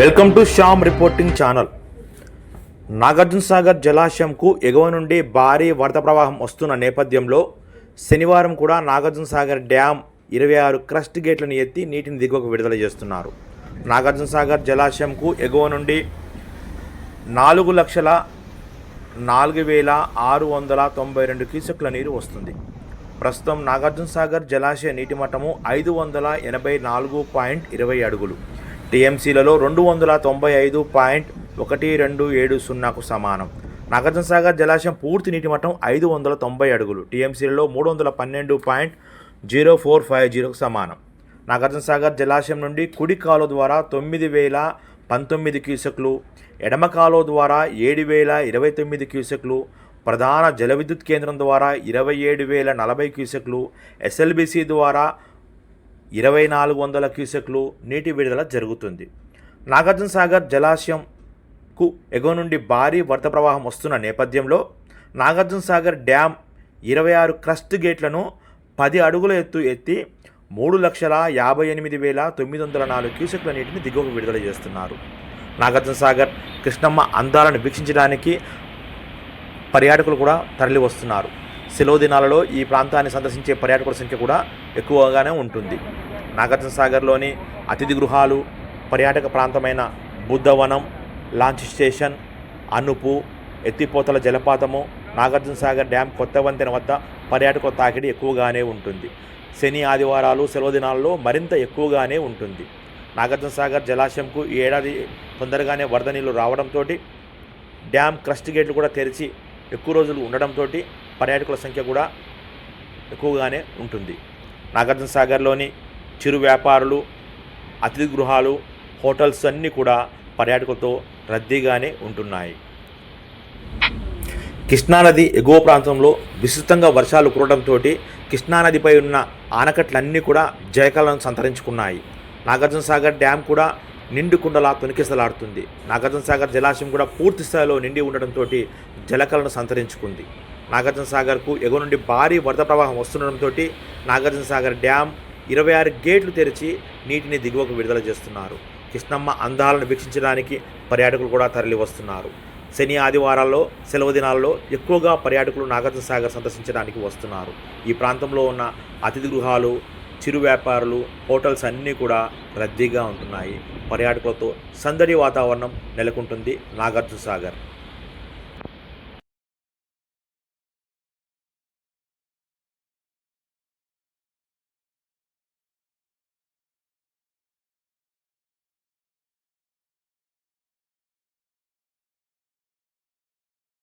Welcome to Shyam reporting channel. Nagarjuna Sagar జలాశయంకు ఎగువ నుండి భారీ వరద ప్రవాహం వస్తున్న నేపథ్యంలో శనివారం కూడా నాగార్జున సాగర్ డ్యామ్ ఇరవై ఆరు క్రస్ట్ గేట్లను ఎత్తి నీటిని దిగువకు విడుదల చేస్తున్నారు. నాగార్జున సాగర్ జలాశయంకు ఎగువ నుండి నాలుగు లక్షల నాలుగు వేల ఆరు వందల తొంభై రెండు క్యూసెక్ల నీరు వస్తుంది. ప్రస్తుతం నాగార్జున సాగర్ జలాశయ నీటి మట్టము ఐదు వందల ఎనభై నాలుగు పాయింట్ ఇరవై అడుగులు. టీఎంసీలలో రెండు వందల తొంభై ఐదు పాయింట్ ఒకటి రెండు ఏడు సున్నాకు సమానం. నాగార్జున సాగర్ జలాశయం పూర్తి నీటి మట్టం ఐదు వందల తొంభై అడుగులు. టీఎంసీలలో మూడు వందల పన్నెండు పాయింట్ జీరో ఫోర్ ఫైవ్ జీరోకు సమానం. నాగార్జున సాగర్ జలాశయం నుండి కుడి కాలువ ద్వారా తొమ్మిది వేల పంతొమ్మిది క్యూసెక్లు ఎడమ కాలువ ద్వారా ఏడు వేల ఇరవై తొమ్మిది క్యూసెక్లు ప్రధాన జల విద్యుత్ కేంద్రం ద్వారా ఇరవై ఏడు వేల నలభై క్యూసెక్లు ఎస్ఎల్బిసి ద్వారా ఇరవై నాలుగు వందల క్యూసెక్లు నీటి విడుదల జరుగుతుంది. నాగార్జున సాగర్ జలాశయంకు ఎగువ నుండి భారీ వరద ప్రవాహం వస్తున్న నేపథ్యంలో నాగార్జున సాగర్ డ్యామ్ ఇరవై ఆరు క్రస్ట్ గేట్లను పది అడుగుల ఎత్తు ఎత్తి మూడు లక్షల యాభై ఎనిమిది వేల తొమ్మిది వందల నాలుగు క్యూసెక్ల నీటిని దిగువకు విడుదల చేస్తున్నారు. నాగార్జున సాగర్ కృష్ణమ్మ అందాలను వీక్షించడానికి పర్యాటకులు కూడా తరలి వస్తున్నారు సెలవు దినాలలో ఈ ప్రాంతాన్ని సందర్శించే పర్యాటకుల సంఖ్య కూడా ఎక్కువగానే ఉంటుంది. నాగార్జున సాగర్లోని అతిథి గృహాలు పర్యాటక ప్రాంతమైన బుద్ధవనం లాంచ్ స్టేషన్ అనుపు ఎత్తిపోతల జలపాతము నాగార్జున సాగర్ డ్యామ్ కొత్త వంతెన వద్ద పర్యాటకుల తాకిడి ఎక్కువగానే ఉంటుంది. శని ఆదివారాలు సెలవు దినాల్లో మరింత ఎక్కువగానే ఉంటుంది. నాగార్జున సాగర్ జలాశయంకు ఈ ఏడాది తొందరగానే వరద నీళ్ళు రావడంతో డ్యామ్ క్రస్ట్ గేట్లు కూడా తెరిచి ఎక్కువ రోజులు ఉండడంతో పర్యాటకుల సంఖ్య కూడా ఎక్కువగానే ఉంటుంది. నాగార్జున సాగర్లోని చిరు వ్యాపారులు అతిథి గృహాలు హోటల్స్ అన్నీ కూడా పర్యాటకులతో రద్దీగానే ఉంటున్నాయి. కృష్ణానది ఎగువ ప్రాంతంలో విస్తృతంగా వర్షాలు కురవడంతో కృష్ణానదిపై ఉన్న ఆనకట్లన్నీ కూడా జయకాలను సంతరించుకున్నాయి. నాగార్జున సాగర్ డ్యామ్ కూడా నిండు కుండలా తొనికిసలాడుతుంది నాగార్జున సాగర్ జలాశయం కూడా పూర్తి స్థాయిలో నిండి ఉండడంతో జలకలను సంతరించుకుంది. నాగార్జున సాగర్కు ఎగువ నుండి భారీ వరద ప్రవాహం వస్తుండటంతో నాగార్జున సాగర్ డ్యామ్ ఇరవై ఆరు గేట్లు తెరిచి నీటిని దిగువకు విడుదల చేస్తున్నారు. కృష్ణమ్మ అందాలను వీక్షించడానికి పర్యాటకులు కూడా తరలి వస్తున్నారు. శని ఆదివారాల్లో సెలవు దినాల్లో ఎక్కువగా పర్యాటకులు నాగార్జున సాగర్ సందర్శించడానికి వస్తున్నారు. ఈ ప్రాంతంలో ఉన్న అతిథి గృహాలు చిరు వ్యాపారులు హోటల్స్ అన్నీ కూడా రద్దీగా ఉంటున్నాయి. పర్యాటకులతో సందడి వాతావరణం నెలకొంటుంది నాగార్జున సాగర్.